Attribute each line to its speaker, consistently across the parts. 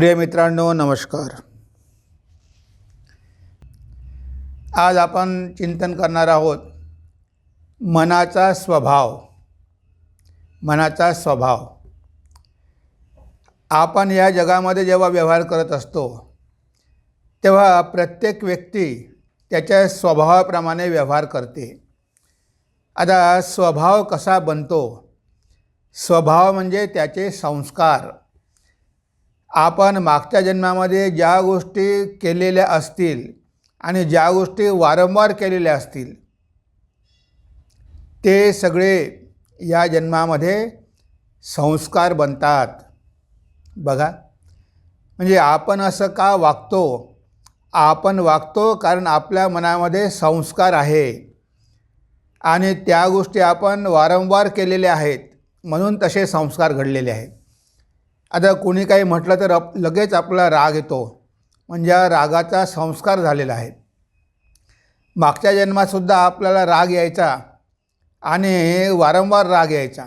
Speaker 1: प्रिय मित्रांनो नमस्कार. आज आपण चिंतन करणार आहोत मनाचा स्वभाव. मनाचा स्वभाव. आपण या जगामध्ये जेव्हा व्यवहार करत असतो तेव्हा प्रत्येक व्यक्ती त्याच्या स्वभावाप्रमाणे व्यवहार करते. आता स्वभाव कसा बनतो? स्वभाव म्हणजे त्याचे संस्कार. आपण मागच्या जन्मामध्ये ज्या गोष्टी केलेल्या असतील आणि ज्या गोष्टी वारंवार केलेल्या असतील ते सगळे या जन्मामध्ये संस्कार बनतात. बघा म्हणजे आपण असं का वागतो? आपण वागतो कारण आपल्या मनामध्ये संस्कार आहे. आणि त्या गोष्टी आपण वारंवार केलेल्या आहेत म्हणून तसे संस्कार घडलेले आहेत. आता कोणी काही म्हटलं तर अप लगेच आपला राग येतो. म्हणजे रागाचा संस्कार झालेला आहे. मागच्या जन्मातसुद्धा आपल्याला राग यायचा आणि वारंवार राग यायचा.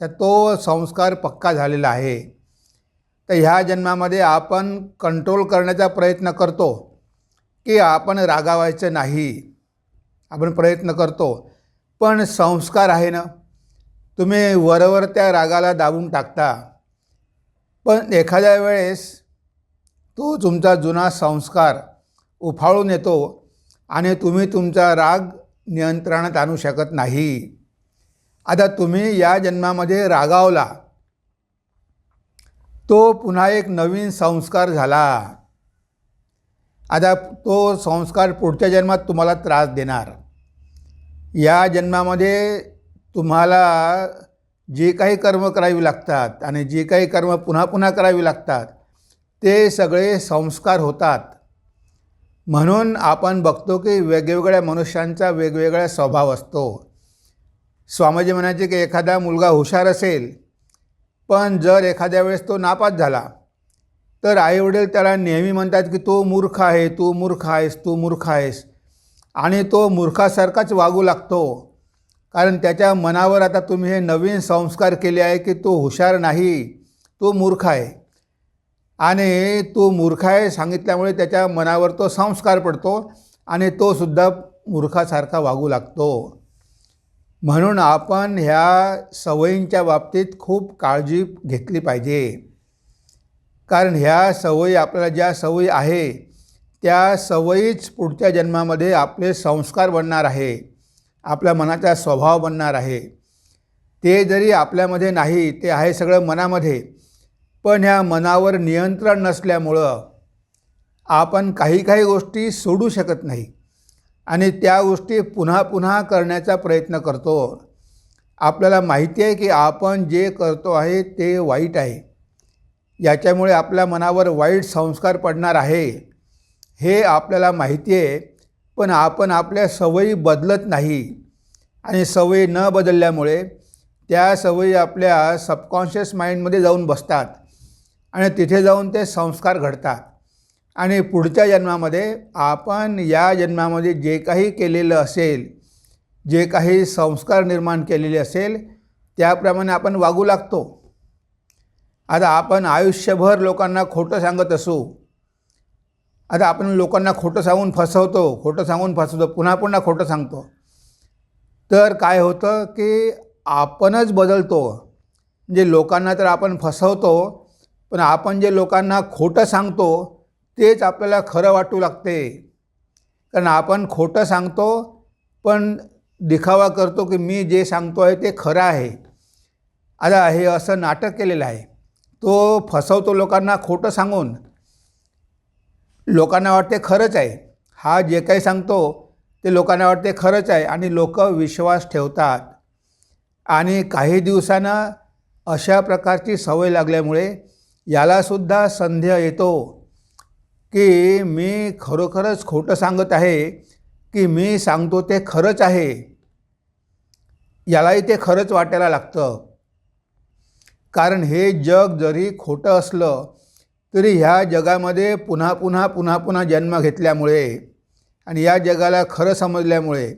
Speaker 1: तर तो संस्कार पक्का झालेला आहे. तर ह्या जन्मामध्ये आपण कंट्रोल करण्याचा प्रयत्न करतो की आपण रागावायचं नाही. आपण प्रयत्न करतो. पण संस्कार आहे ना. तुम्ही वरवर त्या रागाला दाबून टाकता. पण एखाद्या वेळेस तो तुमचा जुना संस्कार उफाळून येतो आणि तुम्ही तुमचा राग नियंत्रणात आणू शकत नाही. आता तुम्ही या जन्मामध्ये रागावला. तो पुन्हा एक नवीन संस्कार झाला. आता तो संस्कार पुढच्या जन्मात तुम्हाला त्रास देणार. या जन्मामध्ये तुम्हाला जे काही कर्म करावी लागतात आणि जे काही कर्म पुन्हा पुन्हा करावी लागतात ते सगळे संस्कार होतात. म्हणून आपण बघतो की वेगवेगळ्या मनुष्यांचा वेगवेगळा स्वभाव असतो. स्वामीजी म्हणायचे की एखादा मुलगा हुशार असेल पण जर एखाद्या वेळेस तो नापास झाला तर आईवडील त्याला नेहमी म्हणतात की तो मूर्ख आहे तू मूर्ख आहेस तू मूर्ख आहेस. आणि तो मूर्खासारखाच वागू लागतो. कारण त्याच्या मनावर आता तुम्ही हे नवीन संस्कार केले आहे की तो हुशार नाही तो मूर्ख आहे. आणि तो मूर्ख आहे सांगितल्यामुळे त्याच्या मनावर तो संस्कार पडतो आणि तोसुद्धा मूर्खासारखा वागू लागतो. म्हणून आपण ह्या सवयींच्या बाबतीत खूप काळजी घेतली पाहिजे. कारण ह्या सवयी आपल्याला ज्या सवयी आहे त्या सवयीच पुढच्या जन्मामध्ये आपले संस्कार बनणार आहे. आपल्या मनाचा स्वभाव बनणार आहे. ते जरी आपल्यामध्ये नाही ते आहे सगळं मनामध्ये. पण ह्या मनावर नियंत्रण नसल्यामुळं आपण काही काही गोष्टी सोडू शकत नाही. आणि त्या गोष्टी पुन्हा पुन्हा करण्याचा प्रयत्न करतो. आपल्याला माहिती आहे की आपण जे करतो आहे ते वाईट आहे. याच्यामुळे आपल्या मनावर वाईट संस्कार पडणार आहे. हे आपल्याला माहिती आहे. पण आपण आपल्या सवयी बदलत नाही. आणि सवयी न बदलल्यामुळे त्या सवयी आपल्या सबकॉन्शियस माइंडमध्ये जाऊन बसतात. आणि तिथे जाऊन ते संस्कार घडतात. आणि पुढच्या जन्मामध्ये आपण या जन्मामध्ये जे काही केलेलं असेल जे काही संस्कार निर्माण केलेले असेल त्याप्रमाणे आपण वागू लागतो. आता आपण आयुष्यभर लोकांना खोटं सांगत असू आता आपण लोकांना खोटं सांगून फसवतो खोटं सांगून फसवतो पुन्हा पुन्हा खोटं सांगतो. तर काय होतं की आपणच बदलतो. म्हणजे लोकांना तर आपण फसवतो पण आपण जे लोकांना खोटं सांगतो तेच आपल्याला खरं वाटू लागते. कारण आपण खोटं सांगतो पण दिखावा करतो की मी जे सांगतो आहे ते खरं आहे. आता हे असं नाटक केलेलं आहे. तो फसवतो लोकांना खोटं सांगून लोकांना वाटते खरंच आहे. हा जे काही सांगतो ते लोकांना वाटते खरंच आहे आणि लोक विश्वास ठेवतात. आणि काही दिवसानं अशा प्रकारची सवय लागल्यामुळे यालासुद्धा संदेह येतो. की मी खरोखरच खोटं सांगत आहे की मी सांगतो ते खरंच आहे. यालाही ते खरंच वाटायला लागतं. कारण हे जग जरी खोटं असलं तरी ह्या जगामध्ये पुन्हा पुन्हा पुन्हा पुन्हा जन्म घेतल्यामुळे आणि या जगाला खरं समजल्यामुळे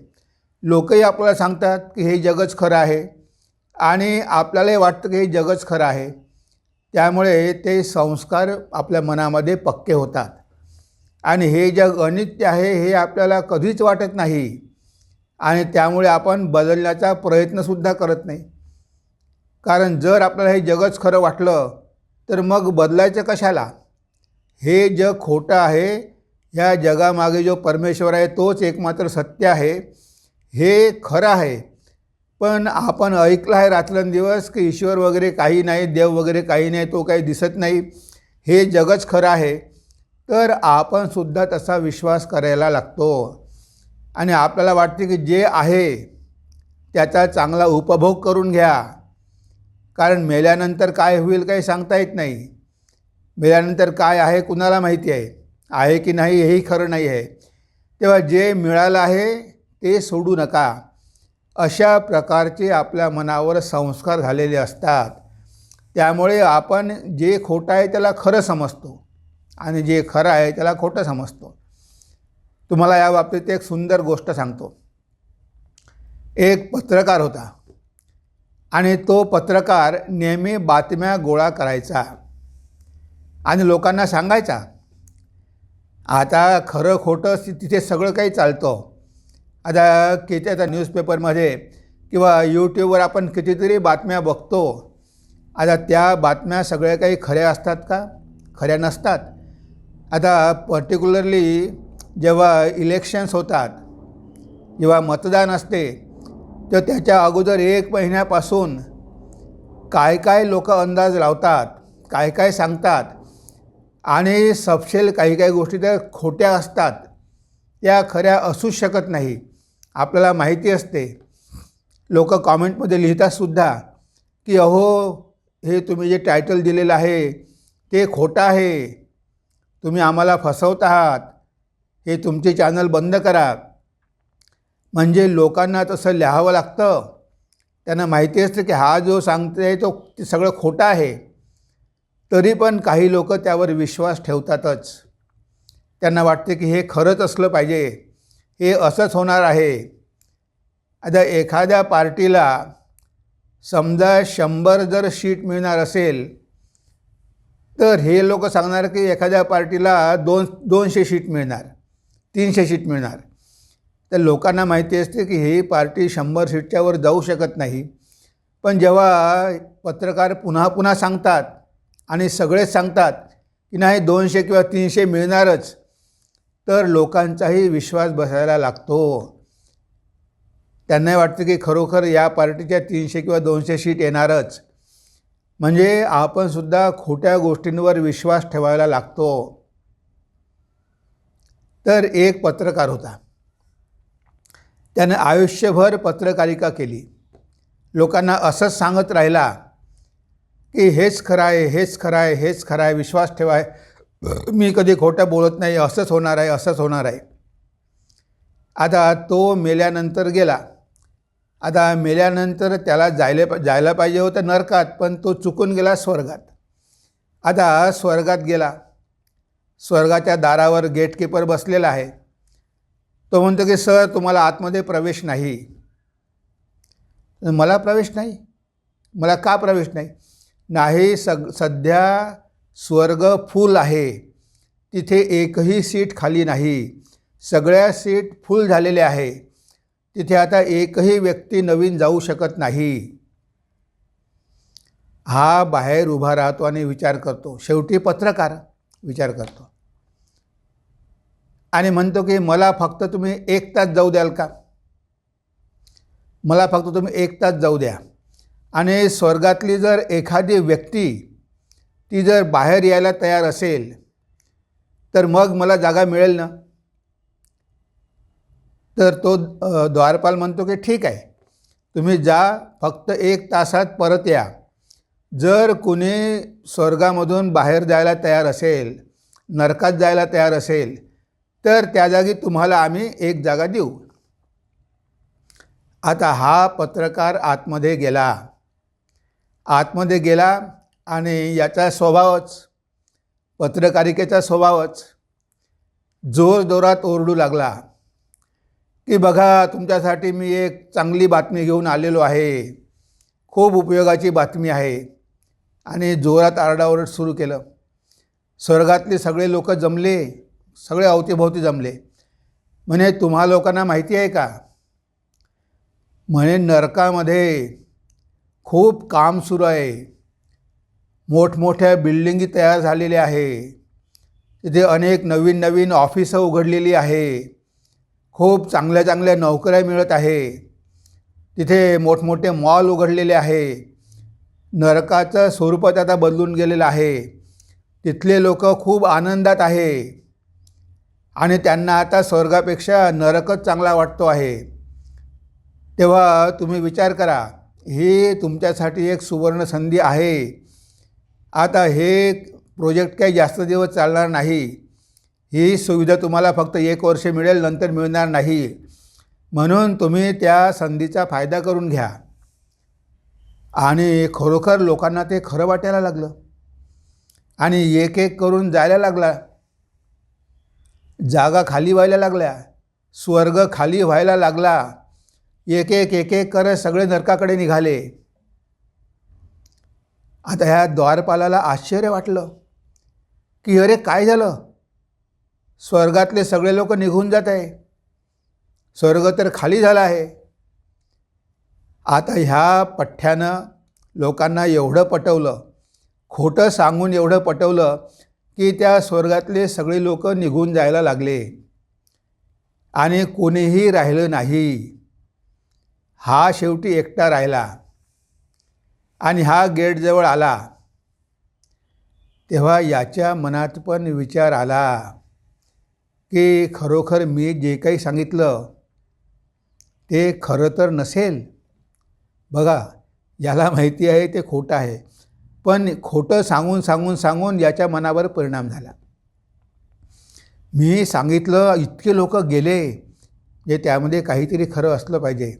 Speaker 1: लोकही आपल्याला सांगतात की हे जगच खरं आहे आणि आपल्यालाही वाटतं की हे जगच खरं आहे. त्यामुळे ते संस्कार आपल्या मनामध्ये पक्के होतात. आणि हे जग अनित्य आहे हे आपल्याला कधीच वाटत नाही आणि त्यामुळे आपण बदलण्याचा प्रयत्नसुद्धा करत नाही. कारण जर आपल्याला हे जगच खरं वाटलं तर मग बदलायचं कशाला? हे जग खोटं आहे. ह्या जगामागे जो परमेश्वर आहे तोच एकमात्र सत्य आहे. हे खरं आहे. पण आपण ऐकलं आहे रात्रंदिवस की ईश्वर वगैरे काही नाही देव वगैरे काही नाही तो काही दिसत नाही. हे जगच खरं आहे. तर आपणसुद्धा तसा विश्वास करायला लागतो. आणि आपल्याला वाटते की जे आहे त्याचा चांगला उपभोग करून घ्या. कारण मेल्यानंतर काय होईल काही सांगता येत नाही. मेल्यानंतर काय आहे कुणाला माहिती आहे? आहे की नाही हेही खरं नाही आहे. तेव्हा जे मिळालं आहे ते सोडू नका. अशा प्रकारचे आपल्या मनावर संस्कार झालेले असतात. त्यामुळे आपण जे खोटं आहे त्याला खरं समजतो आणि जे खरं आहे त्याला खोटं समजतो. तुम्हाला या बाबतीत एक सुंदर गोष्ट सांगतो. एक पत्रकार होता. आणि तो पत्रकार नेहमी बातम्या गोळा करायचा. आणि लोकांना सांगायचा आता खरं खोटं तिथे सगळं काही चालतं. आता किती आता न्यूजपेपरमध्ये किंवा यूट्यूबवर आपण कितीतरी बातम्या बघतो. आता त्या बातम्या सगळ्या काही खऱ्या असतात का? खऱ्या नसतात. आता पर्टिक्युलरली जेव्हा इलेक्शन्स होतात जेव्हा मतदान असते तर त्याच्या अगोदर एक महिन्यापासून काय काय लोक अंदाज लावतात काय काय सांगतात आणि सपशेल काही काही गोष्टी त्या खोट्या असतात त्या खऱ्या असूच शकत नाही. आपल्याला माहिती असते. लोक कॉमेंटमध्ये लिहितातसुद्धा की अहो हे तुम्ही जे टायटल दिलेलं आहे ते खोटं आहे. तुम्ही आम्हाला फसवत आहात. हे तुमचे चॅनल बंद करा. म्हणजे लोकांना तसं लिहावं लागतं. त्यांना माहिती असतं की हा जो सांगते तो ते सगळं खोटं आहे. तरी पण काही लोक त्यावर विश्वास ठेवतातच. त्यांना वाटते की हे खरंच असलं पाहिजे. हे असंच होणार आहे. आता एखाद्या पार्टीला समजा शंभर जर शीट मिळणार असेल तर हे लोक सांगणार की एखाद्या पार्टीला दोन दोनशे शीट मिळणार तीनशे शीट मिळणार. तर लोकांना माहिती असते की ही पार्टी शंभर सीटच्यावर जाऊ शकत नाही. पण जेव्हा पत्रकार पुन्हा पुन्हा सांगतात आणि सगळेच सांगतात की नाही दोनशे किंवा तीनशे मिळणारच तर लोकांचाही विश्वास बसायला लागतो. त्यांना वाटतं की खरोखर या पार्टीच्या तीनशे किंवा दोनशे सीट येणारच. म्हणजे आपणसुद्धा खोट्या गोष्टींवर विश्वास ठेवायला लागतो. तर एक पत्रकार होता. त्यानं आयुष्यभर पत्रकारिका केली. लोकांना असंच सांगत राहिला की हेच खरं आहे हेच खरं आहे हेच खरं आहे विश्वास ठेवाय मी कधी खोटं बोलत नाही असंच होणार आहे असंच होणार आहे. आता तो मेल्यानंतर गेला. आता मेल्यानंतर त्याला जायला जायला पाहिजे होतं नरकात पण तो चुकून गेला स्वर्गात. आता स्वर्गात गेला. स्वर्गाच्या दारावर गेटकीपर बसलेला आहे. तो म्हणतो की सर तुम्हाला आतमध्ये प्रवेश नाही. मला प्रवेश नाही? मला का प्रवेश नाही? नाही सग सध्या स्वर्ग फुल आहे. तिथे एकही सीट खाली नाही. सगळ्या सीट फुल झालेल्या आहे. तिथे आता एकही व्यक्ती नवीन जाऊ शकत नाही. हा बाहेर उभा राहतो आणि विचार करतो. शेवटी पत्रकार विचार करतो. आणि म्हणतो की मला फक्त तुम्ही एक तास जाऊ द्याल का? मला फक्त तुम्ही एक तास जाऊ द्या. आणि स्वर्गातली जर एखादी व्यक्ती ती जर बाहेर यायला तयार असेल तर मग मला जागा मिळेल ना? तर तो द्वारपाल म्हणतो की ठीक आहे. तुम्ही जा फक्त एक तासात परत या. जर कुणी स्वर्गामधून बाहेर जायला तयार असेल नरकात जायला तयार असेल तर त्या जागी तुम्हाला आम्ही एक जागा देऊ. आता हा पत्रकार आतमध्ये गेला. आतमध्ये गेला आणि याचा स्वभावच पत्रकारिकेचा स्वभावच जोरजोरात ओरडू लागला. की बघा तुमच्यासाठी मी एक चांगली बातमी घेऊन आलेलो आहे. खूप उपयोगाची बातमी आहे. आणि जोरात आरडाओरड सुरू केलं. स्वर्गातले सगळे लोक जमले. सगळे अवतीभोवती जमले. म्हणे तुम्हा लोकांना माहिती आहे का? म्हणे नरकामध्ये खूप काम सुरू आहे. मोठमोठ्या बिल्डिंगी तयार झालेल्या आहे. तिथे अनेक नवीन नवीन ऑफिसं उघडलेली आहे. खूप चांगल्या चांगल्या नोकऱ्या मिळत आहे. तिथे मोठमोठे मॉल उघडलेले आहे. नरकाचं स्वरूपच आता बदलून गेलेलं आहे. तिथले लोक खूप आनंदात आहे. आणि त्यांना आता स्वर्गापेक्षा नरकच चांगला वाटतो आहे. तेव्हा तुम्ही विचार करा ही तुमच्यासाठी एक सुवर्ण संधी आहे. आता हे प्रोजेक्ट काही जास्त दिवस चालणार नाही. ही सुविधा तुम्हाला फक्त एक वर्ष मिळेल नंतर मिळणार नाही. म्हणून तुम्ही त्या संधीचा फायदा करून घ्या. आणि खरोखर लोकांना ते खरं वाटायला लागलं. आणि एक एक करून जायला लागला. जागा खाली व्हायला लागल्या स्वर्ग खाली व्हायला लागला. एक एक एक एक करत सगळे नरकाकडे निघाले. आता ह्या द्वारपालाला आश्चर्य वाटलं. की अरे काय झालं? स्वर्गातले सगळे लोक निघून जात आहे. स्वर्ग तर खाली झाला आहे. आता ह्या पठ्ठ्यानं लोकांना एवढं पटवलं खोटं सांगून एवढं पटवलं की त्या स्वर्गातले सगळे लोक निघून जायला लागले. आणि कोणीही राहिलं नाही. हा शेवटी एकटा राहिला. आणि हा गेटजवळ आला. तेव्हा याच्या मनात पण विचार आला की खरोखर मी जे काही सांगितलं ते खरं तर नसेल. बघा याला माहिती आहे ते खोटं आहे. पण खोटं सांगून सांगून सांगून याच्या मनावर परिणाम झाला. मी सांगितलं इतके लोक गेले जे त्यामध्ये काहीतरी खरं असलं पाहिजे.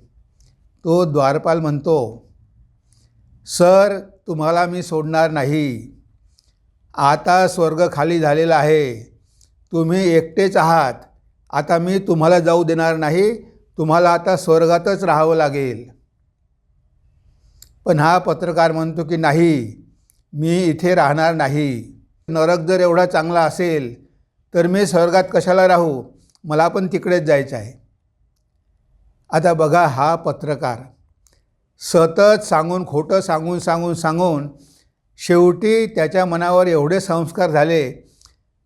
Speaker 1: तो द्वारपाल म्हणतो सर तुम्हाला मी सोडणार नाही. आता स्वर्ग खाली झालेला आहे. तुम्ही एकटेच आहात. आता मी तुम्हाला जाऊ देणार नाही. तुम्हाला आता स्वर्गातच राहावं लागेल. पण हा पत्रकार म्हणतो की नाही. मी इथे राहणार नाही. नरक जर एवढा चांगला असेल तर मी स्वर्गात कशाला राहू? मला पण तिकडेच जायचं आहे. आता बघा हा पत्रकार. सतत सांगून खोटं सांगून सांगून सांगून शेवटी त्याच्या मनावर एवढे संस्कार झाले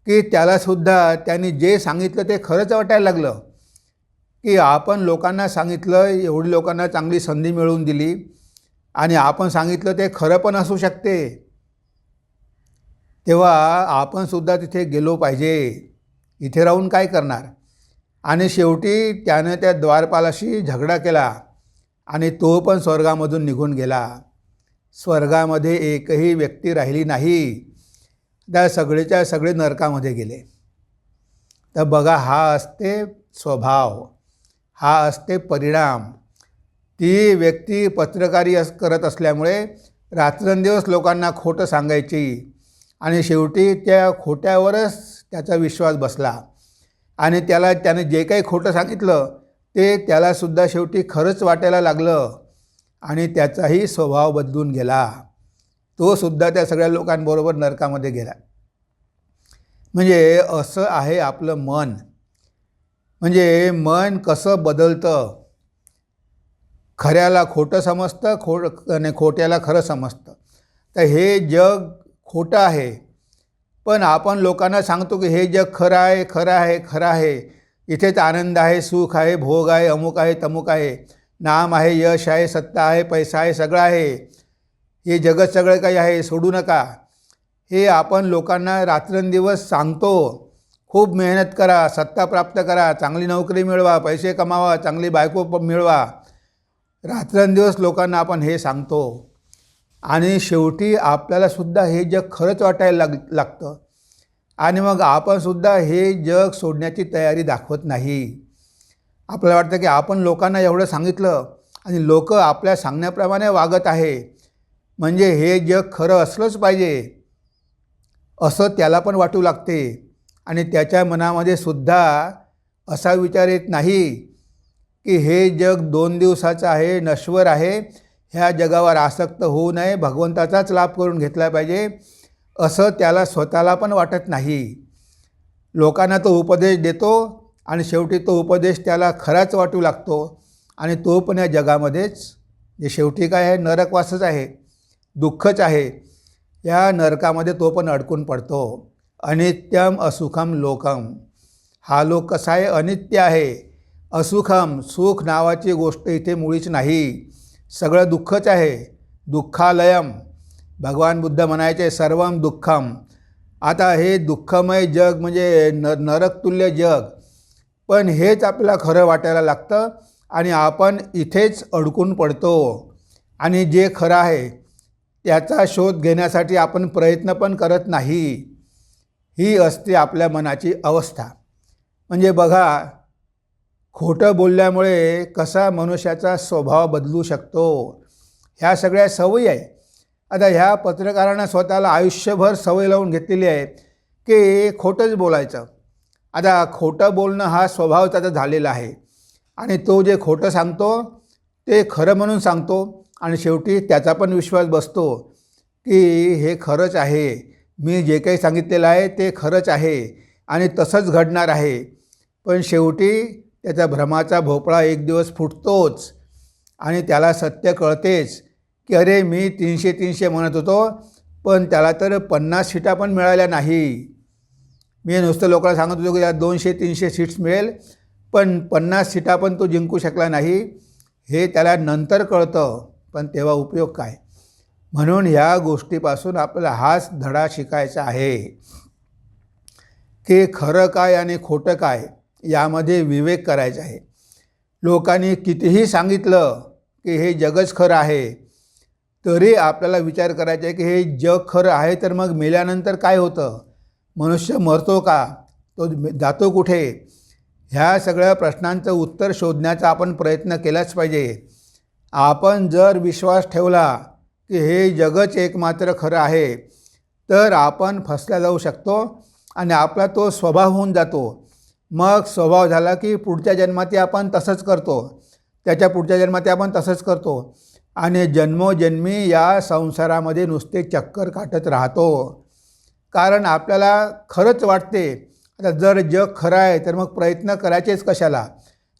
Speaker 1: की त्यालासुद्धा त्यांनी जे सांगितलं ते खरंच वाटायला लागलं. की आपण लोकांना सांगितलं एवढी लोकांना चांगली संधी मिळवून दिली आणि आपण सांगितलं ते खरं पण असू शकते. तेव्हा आपणसुद्धा तिथे गेलो पाहिजे. इथे राहून काय करणार? आणि शेवटी त्यानं त्या द्वारपालाशी झगडा केला आणि तो पण स्वर्गामधून निघून गेला. स्वर्गामध्ये एकही व्यक्ती राहिली नाही. त्या सगळेच्या सगळे नरकामध्ये गेले. तर बघा हा असते स्वभाव हा असते परिणाम. ती व्यक्ती पत्रकारी अस करत असल्यामुळे रात्रंदिवस लोकांना खोटं सांगायची. आणि शेवटी त्या खोट्यावरच त्याचा विश्वास बसला. आणि त्याला त्याने जे काही खोटं सांगितलं ते त्यालासुद्धा शेवटी खरंच वाटायला लागलं आणि त्याचाही स्वभाव बदलून गेला. तो सुद्धा त्या सगळ्या लोकांबरोबर नरकामध्ये गेला. म्हणजे असं आहे आपलं मन. म्हणजे मन कसं बदलतं? खऱ्याला खोटं समजतं खो आणि खोट्याला खरं समजतं. तर हे जग खोटं आहे. पण आपण लोकांना सांगतो की हे जग खरं आहे खरं आहे खरं आहे. इथेच आनंद आहे सुख आहे भोग आहे अमुक आहे तमुक आहे. नाम आहे यश आहे सत्ता आहे पैसा आहे सगळं आहे. हे जगत सगळं काही आहे सोडू नका. हे आपण लोकांना रात्रंदिवस सांगतो. खूप मेहनत करा सत्ता प्राप्त करा चांगली नोकरी मिळवा पैसे कमावा चांगली बायको मिळवा. रात्रंदिवस लोकांना आपण हे सांगतो. आणि शेवटी आपल्यालासुद्धा हे जग खरंच वाटायला लाग लागतं. आणि मग आपणसुद्धा हे जग सोडण्याची तयारी दाखवत नाही. आपल्याला वाटतं की आपण लोकांना एवढं सांगितलं आणि लोक आपल्या सांगण्याप्रमाणे वागत आहे. म्हणजे हे जग खरं असलंच पाहिजे. असं त्याला पण वाटू लागते. आणि त्याच्या मनामध्ये सुद्धा असा विचार येत नाही की हे जग दोन दिवसाचं आहे नश्वर आहे ह्या जगावर आसक्त होऊ नये. भगवंताचाच लाभ करून घेतला पाहिजे. असं त्याला स्वतःला पण वाटत नाही. लोकांना तो उपदेश देतो आणि शेवटी तो उपदेश त्याला खराच वाटू लागतो. आणि तो पण या जगामध्येच. जे शेवटी काय आहे नरकवासच आहे दुःखच आहे या नरकामध्ये तो पण अडकून पडतो. अनित्यम असुखम लोकम हा लोक कसा आहे अनित्य आहे? असुखम सुख नावाची गोष्ट इथे मुळीच नाही. सगळं दुःखच आहे. दुःखालयम भगवान बुद्ध म्हणायचे सर्वम दुःखम आता हे दुःखमय जग म्हणजे न नरकतुल्य जग. पण हेच आपल्याला खरं वाटायला लागतं आणि आपण इथेच अडकून पडतो. आणि जे खरं आहे त्याचा शोध घेण्यासाठी आपण प्रयत्न पण करत नाही. ही असते आपल्या मनाची अवस्था. म्हणजे बघा खोटं बोलल्यामुळे कसा मनुष्याचा स्वभाव बदलू शकतो? ह्या सगळ्या सवयी आहे. आता ह्या पत्रकारांना स्वतःला आयुष्यभर सवय लावून घेतलेली आहे की खोटंच बोलायचं. आता खोटं बोलणं हा स्वभाव त्याचा झालेला आहे. आणि तो जे खोटं सांगतो ते खरं म्हणून सांगतो आणि शेवटी त्याचा पण विश्वास बसतो की हे खरंच आहे. मी जे काही सांगितलेलं आहे ते खरंच आहे आणि तसंच घडणार आहे. पण शेवटी त्याचा भ्रमाचा भोपळा एक दिवस फुटतोच आणि त्याला सत्य कळतेच की अरे मी तीनशे तीनशे म्हणत होतो पण त्याला तर पन्नास सीटा पण मिळाल्या नाही. मी नुसतं लोकांना सांगत होतो की त्याला दोनशे तीनशे सीट्स मिळेल पण पन्नास सीटा पण तो जिंकू शकला नाही. हे त्याला नंतर कळतं पण तेव्हा उपयोग काय? म्हणून ह्या गोष्टीपासून आपल्याला हाच धडा शिकायचा आहे. की खरं काय आणि खोटं काय? यामध्ये विवेक करायचा आहे. लोकांनी कितीही सांगितलं की हे जगच खरं आहे तरी आपल्याला विचार करायचा आहे की हे जग खरं आहे तर मग मेल्यानंतर काय होतं? मनुष्य मरतो का? तो जातो कुठे? ह्या सगळ्या प्रश्नांचं उत्तर शोधण्याचा आपण प्रयत्न केलाच पाहिजे. आपण जर विश्वास ठेवला की हे जगच एकमात्र खरं आहे तर आपण फसला जाऊ शकतो आणि आपला तो स्वभाव होऊन जातो. मग स्वभाव झाला की पुढच्या जन्मात आपण तसंच करतो. त्याच्या पुढच्या जन्मात आपण तसंच करतो. आणि जन्मोजन्मी या संसारामध्ये नुसते चक्कर काटत राहतो. कारण आपल्याला खरंच वाटते आता जर जग खरं आहे तर मग प्रयत्न करायचेच कशाला?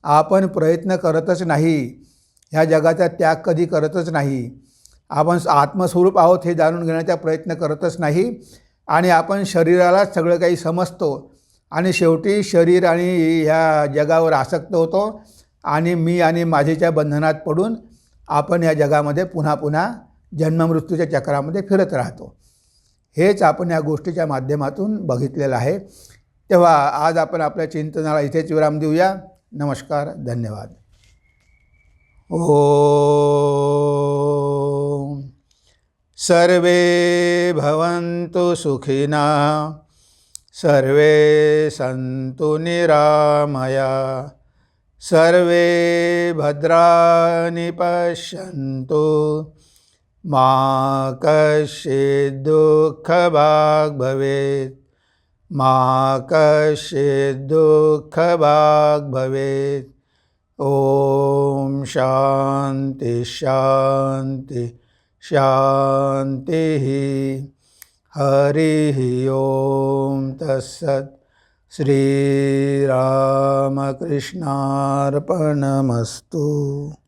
Speaker 1: आपण प्रयत्न करतच नाही. ह्या जगाचा त्याग कधी करतच नाही. आपण आत्मस्वरूप आहोत हे जाणून घेण्याचा प्रयत्न करतच नाही. आणि आपण शरीरालाच सगळं काही समजतो. आणि शेवटी शरीर आणि ह्या जगावर आसक्त होतो आणि मी आणि माझीच्या बंधनात पडून आपण या जगामध्ये पुन्हा पुन्हा जन्ममृत्यूच्या चक्रामध्ये फिरत राहतो. हेच आपण या गोष्टीच्या माध्यमातून बघितलेलं आहे. तेव्हा आज आपण आपल्या चिंतनाला इथेच विराम देऊया. नमस्कार धन्यवाद. ओ सर्वे भवन्तु सुखिना सर्वे सन्तु निरामया। सर्वे भद्राणि पश्यन्तु। मा कश्चिद्दुःखभाग् भवेत्। मा कश्चिद्दुःखभाग् भवेत्। ॐ शान्ति शान्ति शान्तिः। હરિ ઓમ તત્સત શ્રીરામકૃષ્ણાર્પણમસ્તું